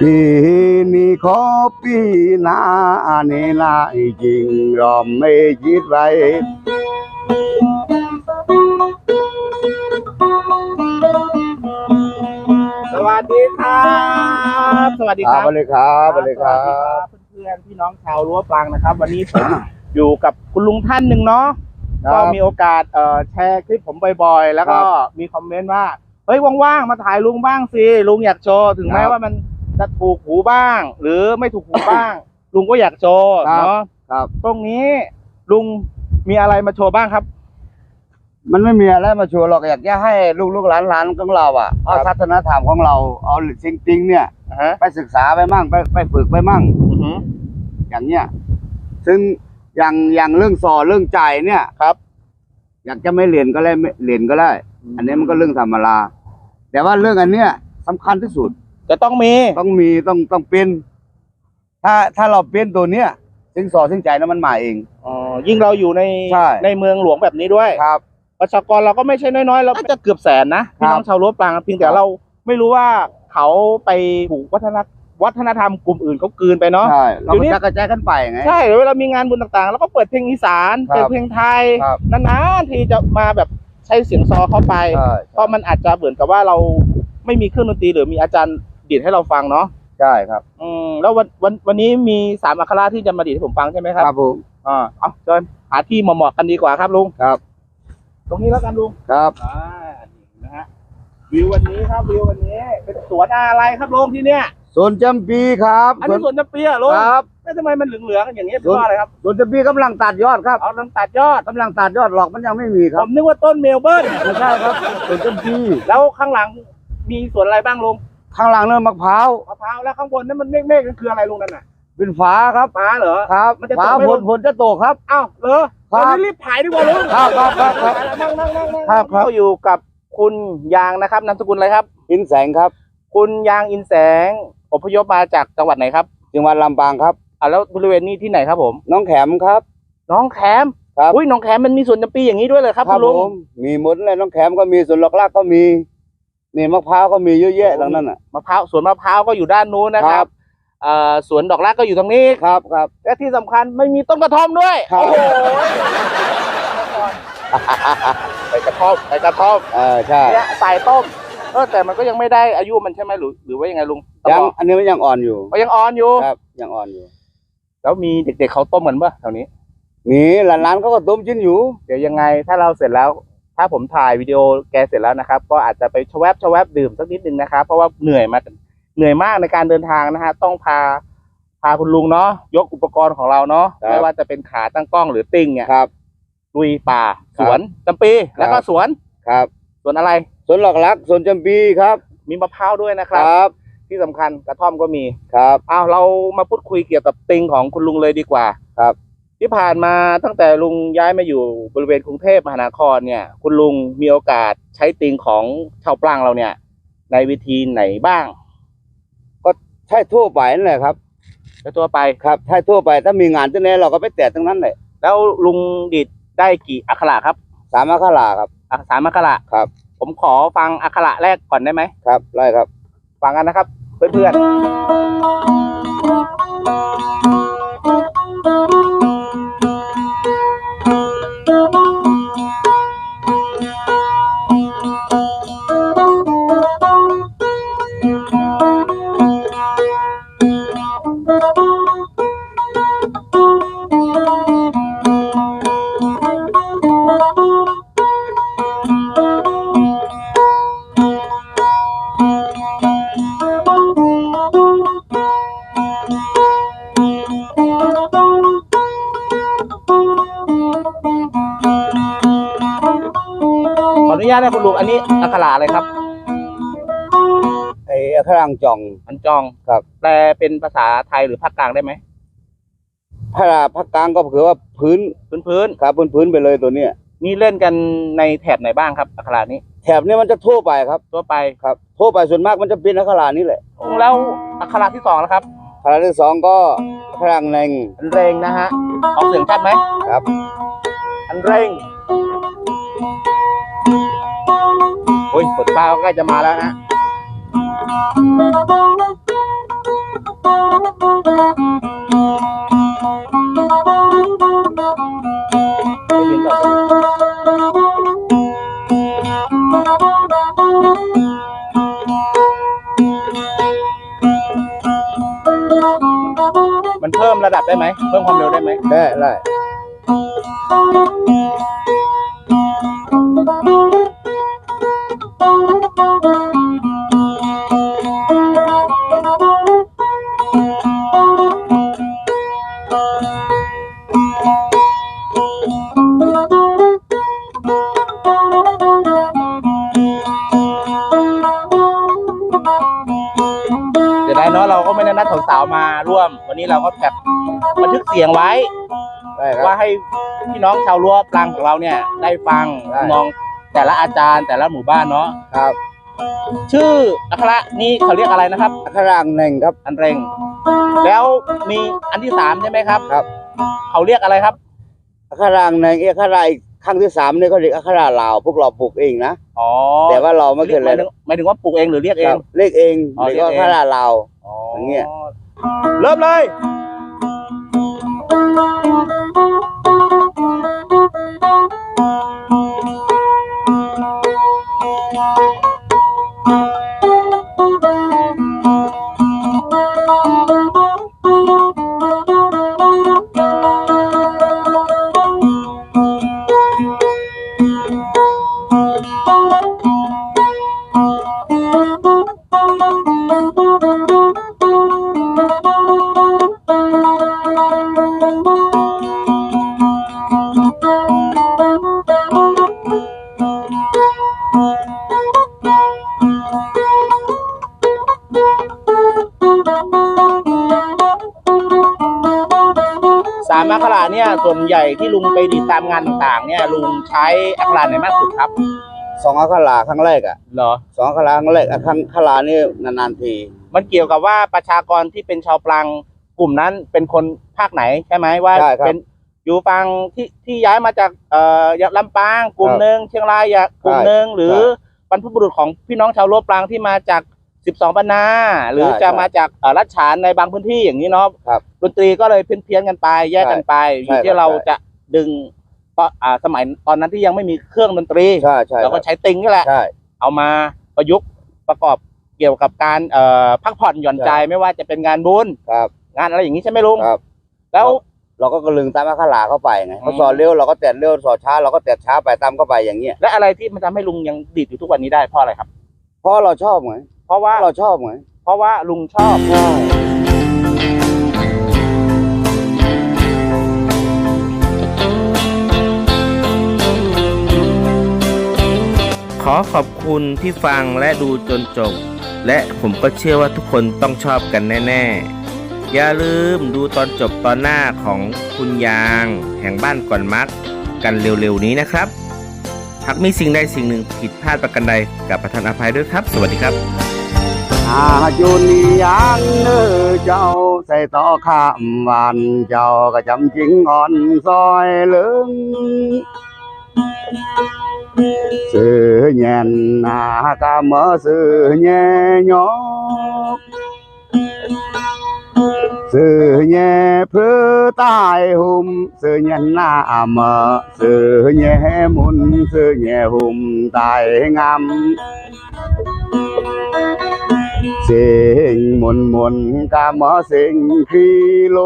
ปีนี้ขอปีหน้าเนลาจริงรอมไม่คิดไว้สวัสดีครับสวัสดีคครัรับบสวัสดีครับสวัสดีครับเพื่อนๆพี่น้องชาวรั้วปลังนะครับ วันนี้ผมอยู่กับคุณลุงท่านหนึ่งเนาะครับก็มีโอกาสเอ่อแชร์คลิปผมบ่อยๆ แล้วก็ครับมีคอมเมนต์ว่าเฮ้ยว่างๆมาถ่ายลุงบ้างสิลุงอยากโชว์ถึงแม้ครับว่ามัน จะถูกหูบ้าง หรือไม่ถูกหูบ้าง ลุงก็อยากโชว์ครับ เนาะครับ ตรงนี้ลุงมีอะไรมาโชว์บ้างครับ มันไม่มีอะไรมาโชว์หรอกอยากจะให้ลูกๆหลานๆของเราอะเอาครับทัศนธรรมของเราเอาจริงๆเนี่ย อ่าฮะไปศึกษาไปมั่งไปไปฝึกไปมั่ง อือหือ อย่างเนี้ยซึ่งอย่างอย่างเรื่องสอนเรื่องจ่ายเนี่ยครับ อยากจะไม่เรียนก็ได้ไม่เรียนก็ได้ อันนี้มันก็เรื่องธรรมดาแต่ว่าเรื่องอันเนี้ยสำคัญที่สุด จะต้องมี ต้องมีต้องต้องเป็น ถ้าถ้าเราเป็นตัวเนี้ยซึ่งสอนซึ่งใจนั้นมันมาเอง อ๋อ ยิ่งเราอยู่ในใช่ ในเมืองหลวงแบบนี้ด้วย ครับ ประชากรเราก็ไม่ใช่น้อยๆ เราก็จะเกือบแสนนะพี่น้องครับชาวรั้วปรางเพียงแต่ครับเราไม่รู้ว่าเขาไปถูกวัฒนวัฒนธรรมกลุ่มอื่นเขากลืนไปเนาะ ใช่เราเดี๋ยวก็นี้จะกระจายกันไปไง ใช่เวลามีงานบุญต่างๆ แล้วก็เปิดเพลงอีสาน ครับเปิดเพลงไทย ครับ นานๆทีจะมาแบบใช้เสียงซอเข้าไป ใช่ เพราะมันอาจจะเหมือนกับว่าเราไม่มีเครื่องดนตรีหรือมีอาจารย์ ดีดให้เราฟังเนาะใช่ครับ อืมแล้ววันวันวันนี้มีสามอัคราที่จะมาดีดให้ผมฟังใช่ไหมครับครับผมอ่าเอาเชิญหาที่เหมาะๆกันดีกว่าครับลุงครับ ตรงนี้แล้วกันลุงครับอ่านี่นะฮะวิววันนี้ครับวิววันนี้ เป็นสวนอะไรครับลุงที่เนี้ยสวนจำปีครับอันนี้สวนจำปีอะลุงครับแล้วทำไมมันเหลืองๆอย่างเงี้ยเพสวนราะอะไรครับสวนจำปีกำลังตัดยอดครับเอาลังตัดยอดกำลังตัดยอดหรอกมันยังไม่มีคผรับมนึกว่าต้นเมลเบิร์นไม่ใช่ครับสวนจำปีแล้วข้างหลังมีสวนอะไรบ้างลุง ข้างหลังเนินมะพร้าวมะพร้าวแล้วข้างบนนั้นมันเมฆๆนั่นคืออะไรลุงนั่นน่ะ เป็นฟ้าครับฟ้าเหรอครับมันจะตกฟ้าไหมฝลุนงฝนจะตกครับอ้าวเหรอครับตอนนี้รีบถ่ายดีกว่าลุงครับครับครับครับนั่งนั่งนั่งนั่งครับครับเราอยู่กับคุณยางนะครับนามสกุลอะไรครับ อินแสงครับ คุณยางอินแสงอพยพมาจากจังหวัดไหนครับจังหวัดลำปางครับอ่าแล้วบริเวณนี้ที่ไหนครับผมน้องแขมครับ น้องแคมครับอุ้ยน้องแคมมันมีสวนจำปีอย่างนี้ด้วยเลยครับคุณลุงผมมีหมดเลยน้องแขมก็มีสวนหลอกลากก็มี นี่มะพร้าวก็มีเยอะแยะทั้งนั้นอะ มะพร้าวสวนมะพร้าวก็อยู่ด้านนู้นนะคครัรับบเอ่อสวนดอกรักก็อยู่ตรงนี้ครับครับและที่สำคัญไม่มีต้นกระท่อมด้วยครับ โอ้โหไปกระท่อมไปกระท่อมเออใช่เนี่ยใส่ต้มเออแต่มันก็ยังไม่ได้อายุมันใช่ไหมหรือหรือว่ายังไงลุงต้องยังบอกอันนี้มันยังอ่อนอยู่ก็ยังอ่อนอยู่ ครับยังอ่อนอยู่แล้วมีเด็กๆเขาต้มกันปะแถวนี้มีหลานๆเขาก็ต้มกินอยู่ เดี๋ยวยังไงถ้าเราเสร็จแล้ว ถ้าผมถ่ายวิดีโอแกเสร็จแล้วนะครับ ก็อาจจะไปชวบชวบดื่มสักนิดนึงนะครับ เพราะว่าเหนื่อยมาเหนื่อยมากในการเดินทางนะฮะต้องพาพาคุณลุงเนาะยกอุปกรณ์ของเราเนาะไม่ว่าจะเป็นขาตั้งกล้องหรือติ้งเนี่ยครับลุยป่าคสรับวนจำปีแล้วก็ครับสวนครับสวนอะไร สวนหลอกลักสวนจำปีครับมีมะพร้าวด้วยนะคครับ รับที่สำคัญกระท่อมก็มีครับ อ้าวเรามาพูดคุยเกี่ยวกับติงของคุณลุงเลยดีกว่าครับ ที่ผ่านมาตั้งแต่ลุงย้ายมาอยู่บริเวณกรุงเทพมหานครเนี่ย คุณลุงมีโอกาสใช้ติงของชาวปรางเราเนี่ย ในวิธีไหนบ้างใช่ทั่วไปนั่นแหละครับโดยทั่วไปครับใช่ทั่วไปถ้ามีงานที่ไหนเราก็ไปแตะทั้งนั้นเลยแล้วลุงดิดได้กี่อักขระครับสามอัคราครับอักษามอักขระครับ ผมขอฟังอักขระแรกก่อนได้ไหมครับไล่ครับ ฟังกันนะครับ เพื่อนๆ ญาตนะคุณลุงอันนี้อักขระอะไรครับ ไอ้อัครังจอง อันจองครับ แปลเป็นภาษาไทยหรือภาคกลางได้ไหมพระราภาคกลางก็คือว่าพื้นพื้นพื้นครับพื้นพื้นไปเลยตัวเนี้ยๆนี่เล่นกันในแถบไหนบ้างครับอักขระนี้ แถบเนี้มันจะทั่วไปครับ ทั่วไปครับ ทั่วไปส่วนมากมันจะเป็นอัครานี่แหละแล้วอักขระที่สองนะครับอัคราที่สองก็อัครังแรงอันเรงนะฮะออกเสียงชัดไหมครับ อันเร่ง โอ้ยฝนฟ้าก็ใกล้จะมาแล้วนะได้ยินต่อมันเพิ่มระดับได้ไหม เพิ่มความเร็วได้ไหม ได้ได้ เราก็ไม่ได้นัดสาวๆมาร่วม วันนี้เราก็แบบบันทึกเสียงไว้ ได้ครับ ว่าให้พี่น้องชาวรั้วปลังของเราเนี่ยได้ฟังได้ มองแต่ละอาจารย์แต่ละหมู่บ้านเนาะครับชื่ออัคระนี่เขาเรียกอะไรนะครับ อัครางหนึ่งครับ อันเร่ง แล้วมีอันที่สามใช่ไหมครับ ครับ เขาเรียกอะไรครับอัครางหนึ่งเอกอัคราอีกครั้งที่สามนี่เขาเรียกอัคราลาวพวกเราปลูกเองนะ อ๋อแต่ว่าเราไม่เคยหเลมายยถึงหมายถึงว่าปลูกเองหรือเรียกเอครังบเลขเองอ๋อเรียกว่าเรียกเอง อัคราลาว อ๋ออย่างเงี้ยเริ่มเลยส เนี่ยส่วนใหญ่ที่ลุงไปดีดตามงานต่างๆ เนี่ยลุงใช้อัคระไหนมากสุดครับสองอัคราครั้งแรกอะเหรอสองอัคราครั้งแรกอัคราลานี่นานๆที มันเกี่ยวกับว่าประชากรที่เป็นชาวปลังกลุ่มนั้นเป็นคนภาคไหนใช่ไหมว่าใช่ครับ เป็นอยู่ฟังที่ที่ย้ายมาจากเอ่อลำปางกลุ่มครับหนึ่งเชียงรายอย่ากลุ่มใช่หนึ่งหรือใช่บรรพบุรุษของพี่น้องชาวโลปลางที่มาจาก 12ปันนาหรือใช่จะใช่มาจากเอ่อรัชฉานในบางพื้นที่อย่างนี้เนาะครับดนตรีก็เลยเพี้ยนๆกันไปแยกกันไปอใช่ยู่ที่ครับเราใช่จะดึงตอนอ่าสมัยตอนนั้นที่ยังไม่มีเครื่องดนตรีใช่ใช่เราก็ใช้ติงนี่แหละใช่เอามาประยุกต์ประกอบเกี่ยวกับการเอ่อพักผ่อนหย่อนใจใช่ไม่ว่าจะเป็นงานบุญครับงานอะไรอย่างนี้ใช่ไหมลุงครับแล้วเราก็กระลึงตามอัคราเข้าไปไงอืมเขาสอนเร็วเราก็แตะเร็วสอนช้าเราก็แตะช้าไปตามเข้าไปอย่างเงี้ยและอะไรที่มันทำให้ลุงยังดีดอยู่ทุกวันนี้ได้เพราะอะไรครับ เพราะเราชอบไง เพราะว่าเพราะเราชอบไงเพราะว่าลุงชอบใช่ขอขอบคุณที่ฟังและดูจนจบ และผมก็เชื่อว่าทุกคนต้องชอบกันแน่ ๆ อย่าลืมดูตอนจบตอนหน้าของคุณยาง แห่งบ้านก่อนมัก กันเร็วๆนี้นะครับหากมีสิ่งใดสิ่งหนึ่งผิดพลาดประกันใดกับประทานอภัยด้วยครับ สวัสดีครับ อาจุนยังเนื้อเจ้าใส่ต่อข้ามวันเจ้าก็จำจริงอ่อนซอยเหลึงสื่ สิ่งมนมนกามสิ่งคีโล